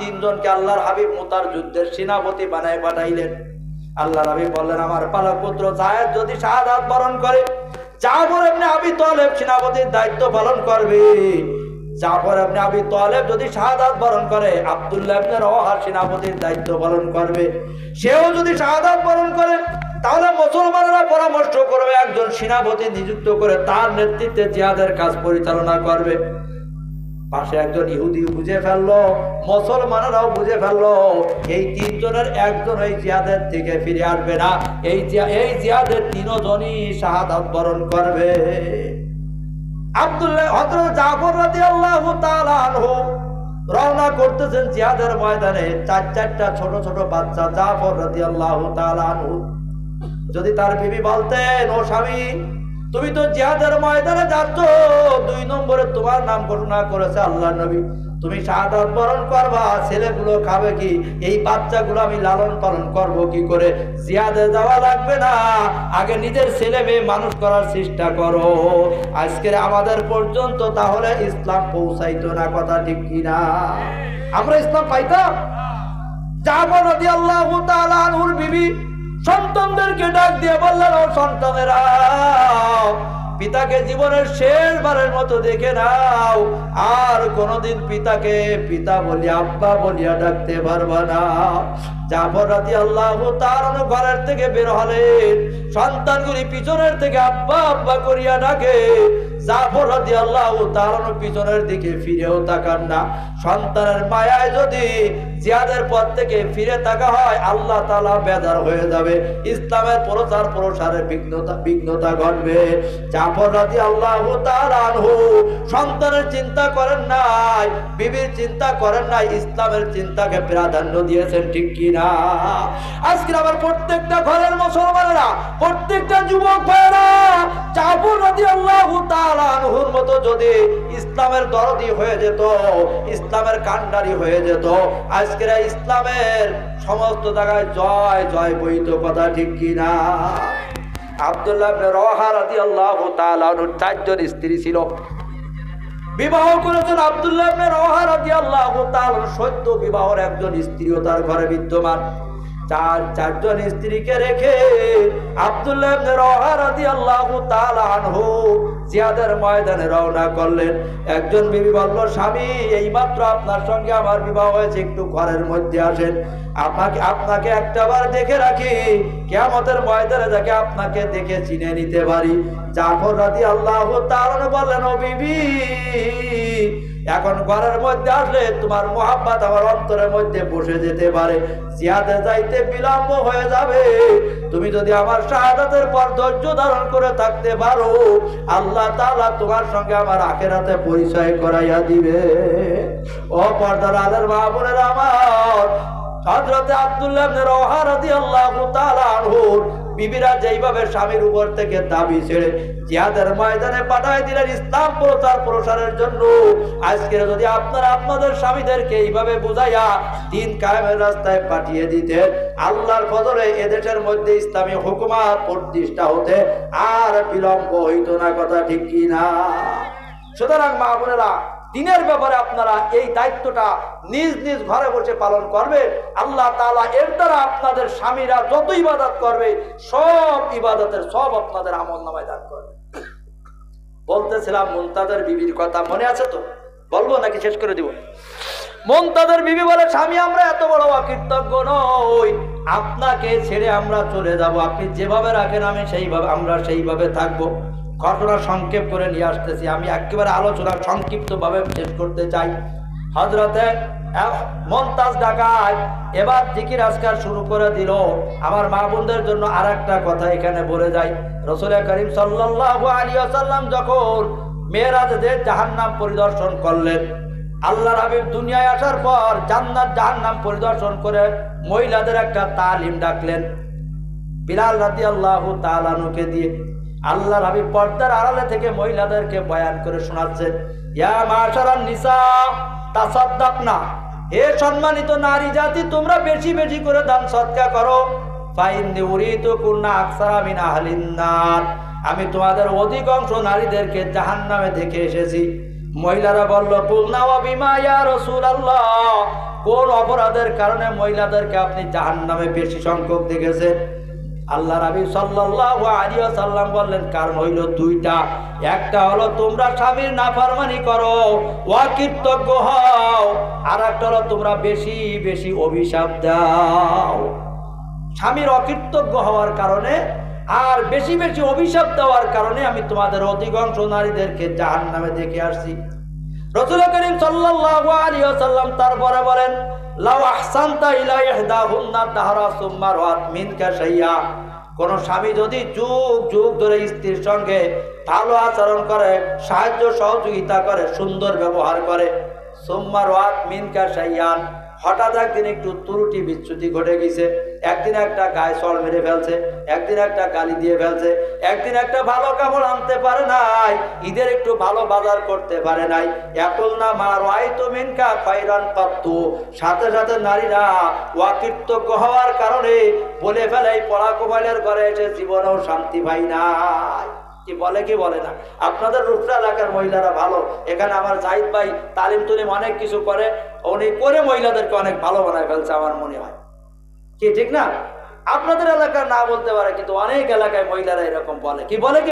তিনজনকে আল্লাহর হাবিব মুতার যুদ্ধের সেনাপতি বানায় পাঠাইলেন। আল্লাহর হাবিব বললেন, আমার পালক পুত্র জায়েদ যদি শাহাদাত বরণ করে, জাফর ইবনে আবি তালেব সেনাপতির দায়িত্ব পালন করবে। জাফর ইবনে আবি যদি বরণ করে, আব্দুল্লাহ সেনাপতির দায়িত্ব পালন করবে। সেও যদি বরণ করে, তাহলে মুসলমানেরা পরামর্শ করবে, একজন সেনাপতি নিযুক্ত করে তার নেতৃত্বে কাজ পরিচালনা করবে। পাশে একজন ইহুদি বুঝে ফেলল, মুসলমানেরাও বুঝে ফেলল, এই তিনজনের একজন এই জিহাদের থেকে ফিরে আসবে না। এই এই জিহাদের তিনজনই শাহাদাত বরণ করবে। আব্দুল্লাহ জাফর আনহু রওনা করতেছেন ময়দানে। চার, চারটা ছোট ছোট বাচ্চা জাফর আনহু। যদি তার বিবি বলতেন, ও স্বামী, তুমি তো জিহাদের ময়দানে যাচ্ছ। দুই নম্বরে তোমার নাম ঘোষণা করেছে আল্লাহ নবী। তুমি শাহাদাত বরণ করবা, ছেলেগুলো খাবে কি? এই বাচ্চাগুলো আমি লালন পালন করব কি করে? জিহাদে যাওয়া লাগবে না। আগে নিজের ছেলে মেয়ে মানুষ করার চেষ্টা করো। আজকের আমাদের পর্যন্ত তাহলে ইসলাম পৌঁছাইতো না, কথা ঠিক কিনা? আমরা ইসলাম পাইতাম? বিবি সন্তানদেরকে ডাক দিয়ে বললেন, ও সন্তানেরা পিতাকে জীবনের শেষবারের মতো দেখে নাও। আর কোনোদিন পিতাকে পিতা বলিয়া আব্বা বলিয়া ডাকতে পারবা না। ঘরের থেকে বের হলেন। সন্তানগুলি পিছনের থেকে আব্বা আব্বা করিয়া ডাকে। জাফর পিছনের দিকে ফিরেও তাকান না। সন্তানের মায়ায় যদি জিয়াদের পথ থেকে ফিরে হয়, আল্লাহ হয়ে যাবে। ইসলামের প্রচার প্রসারে বিঘ্নতা বিঘ্নতা ঘটবে। জাফর সন্তানের চিন্তা করেন নাই, বিবির চিন্তা করেন নাই, ইসলামের চিন্তাকে প্রাধান্য দিয়েছেন ঠিক কিনা? আজকে আমার প্রত্যেকটা ঘরের মুসলমানেরা, প্রত্যেকটা যুবক ভাইয়েরা, জাফর আল্লাহ আনহুর মতো যদি ইসলামের দরদি হয়ে যেত, ইসলামের হয়ে যেত, আজকের ইসলামের সমস্ত জায়গায় জয় জয় কথা ঠিক কিনা তাআলা চারজন স্ত্রী ছিল। বিবাহ করেছেন আব্দুল্লাহ সদ্য বিবাহের একজন স্ত্রীও তার ঘরে বিদ্যমান। চার, চারজন স্ত্রীকে রেখে আব্দুল্লাহ আনহু জিহাদের ময়দানে রওনা করলেন। একজন বিবি বলল, স্বামী, এইমাত্র আপনার সঙ্গে আমার বিবাহ হয়েছে, একটু ঘরের মধ্যে আসেন। আপনাকে আপনাকে একটাবার দেখে রাখি। কেয়ামতের ময়দানে যাকে আপনাকে দেখে চিনে নিতে পারি। জাফর রাদি আল্লাহ তাআলা বললেন, ও বিবি এখন ঘরের মধ্যে আসলে তোমার মোহাব্বত আমার অন্তরের মধ্যে বসে যেতে পারে। জিহাদে যাইতে বিলম্ব হয়ে যাবে। তুমি যদি আমার শাহাদাতের পর ধৈর্য ধারণ করে থাকতে পারো, আল্লাহ তাআলা তোমার সঙ্গে আমার আখেরাতে পরিচয় করাইয়া দিবে। ও পর্দার আলের মা বোনের আমার, হযরতে আব্দুল্লাহ ইবনে রওয়াহা রাদিয়াল্লাহু তাআলা আনহুর বিবিরা যেইভাবে স্বামীর উপর থেকে দাবি ছেড়ে জিহাদের ময়দানে পাঠায় দিলেন ইসলাম প্রচার প্রসারের জন্য, আজকে যদি আপনারা আপনাদের স্বামীদেরকে এইভাবে বুঝাইয়া দিন কায়েমের রাস্তায় পাঠিয়ে দিতে, আল্লাহর ফজলে এদেশের মধ্যে ইসলামী হুকুমাত প্রতিষ্ঠা হতে আর বিলম্ব হইত না, কথা ঠিক কি না সুতরাং মা বোনেরা দিনের ব্যাপারে আপনারা এই দায়িত্বটা নিজ নিজ ঘরে বসে পালন করবে আল্লাহ তাআলা এর দ্বারা আপনাদের স্বামীরা যত ইবাদত করবে, সব ইবাদতের সব আপনাদের আমল নামায় দান করবে। বলতেছিলাম, মুনতাদের বিবির কথা মনে আছে তো? বলব নাকি শেষ করে দিব? মমতাদের বিবি বলে, স্বামী, আমরা এত বড় অকৃতজ্ঞ নই। আপনাকে ছেড়ে আমরা চলে যাব। আপনি যেভাবে রাখেন, আমি সেইভাবে, আমরা সেইভাবে থাকব। ঘটনা সংক্ষেপ করে নিয়ে আসতেছি। আমি একেবারে আলোচনা সংক্ষিপ্তভাবে শেষ করতে চাই। হজরতে মমতাজ ডাকায় এবার জিকির আজকার শুরু করে দিল। আমার মা বোনদের জন্য আর একটা কথা এখানে বলে যাই। রসুল করিম সাল্লাল্লাহু আলী আসাল্লাম যখন মেয়েরাজদের জাহান্নাম পরিদর্শন করলেন আল্লাহ হাবিব দুনিয়ায় আসার পর জান্নাত জাহান্নাম পরিদর্শন করে মহিলাদের একটা তালিম ডাকলেন। বিলাল রাদি আল্লাহ তালানুকে দিয়ে আল্লাহ হাবিব পর্দার আড়ালে থেকে মহিলাদেরকে বয়ান করে শোনাচ্ছেন ইয়া মাশারান নিসা তাসাদ্দাকনা হে সম্মানিত নারী জাতি, তোমরা বেশি বেশি করে দান সৎকা করো। ফাইন্নি উরিতু কুন্না আকসারা মিন আহলিন নার। আমি তোমাদের অধিকাংশ নারীদেরকে জাহান্নামে দেখে এসেছি। মহিলারা বলল কুলনা বিমা ইয়া রাসূলুল্লাহ। কোন অপরাধের কারণে মহিলাদেরকে আপনি জাহান্নামে বেশি সংখ্যক দেখেছেন? আল্লাহ রাবি সাল্লাল্লাহু আলাইহি ওয়াসাল্লাম বললেন, কারণ হইল দুইটা। একটা হলো তোমরা স্বামীর নাফরমানি করো, অকৃতজ্ঞ হও। আর একটা হলো তোমরা বেশি বেশি অভিশাপ দাও। স্বামীর অকৃতজ্ঞ হওয়ার কারণে আর বেশি বেশি অভিশাপ দেওয়ার কারণে আমি তোমাদের অধিকাংশ নারীদেরকে জাহান নামে দেখে আসছি। রসুল করিম সাল্লাল্লাহু আলাইহি ওয়াসাল্লাম তারপরে বলেন লাউ আহসানতা ইলা ইহদাহুন্না দাহরা সুম্মা রাত মিনকা শাইয়া। কোন স্বামী যদি যুগ যুগ ধরে স্ত্রীর সঙ্গে ভালো আচরণ করে, সাহায্য সহযোগিতা করে, সুন্দর ব্যবহার করে সোমবার ওয়াত মিনকা সাইয়ান হঠাৎ একদিন একটু ত্রুটি বিচ্যুতি ঘটে গেছে। একদিন একটা গায়ে চল মেরে ফেলছে, একদিন একটা গালি দিয়ে ফেলছে, একদিন একটা ভালো কাপড় আনতে পারে নাই, ঈদের একটু ভালো বাজার করতে পারে নাই। এখন না মার, ওয়াই তো মিনকা ফাইরান পাত্তু সাথে সাথে নারীরা ওয়াকৃতজ্ঞ হওয়ার কারণে বলে ফেলে পড়া কোবাইলের ঘরে এসে জীবনেও শান্তি পাই নাই। কি বলে কি বলে না। আপনাদের রূপসা এলাকার মহিলারা ভালো। এখানে আমার জাহিদ ভাই তালিম তুলিম অনেক কিছু করে। উনি করে মহিলাদেরকে অনেক ভালো বানায় ফেলছে আমার মনে হয়। কি ঠিক না? আপনাদের এলাকার না বলতে পারে, কিন্তু অনেক এলাকায় মহিলারা এরকম বলে। কি বলে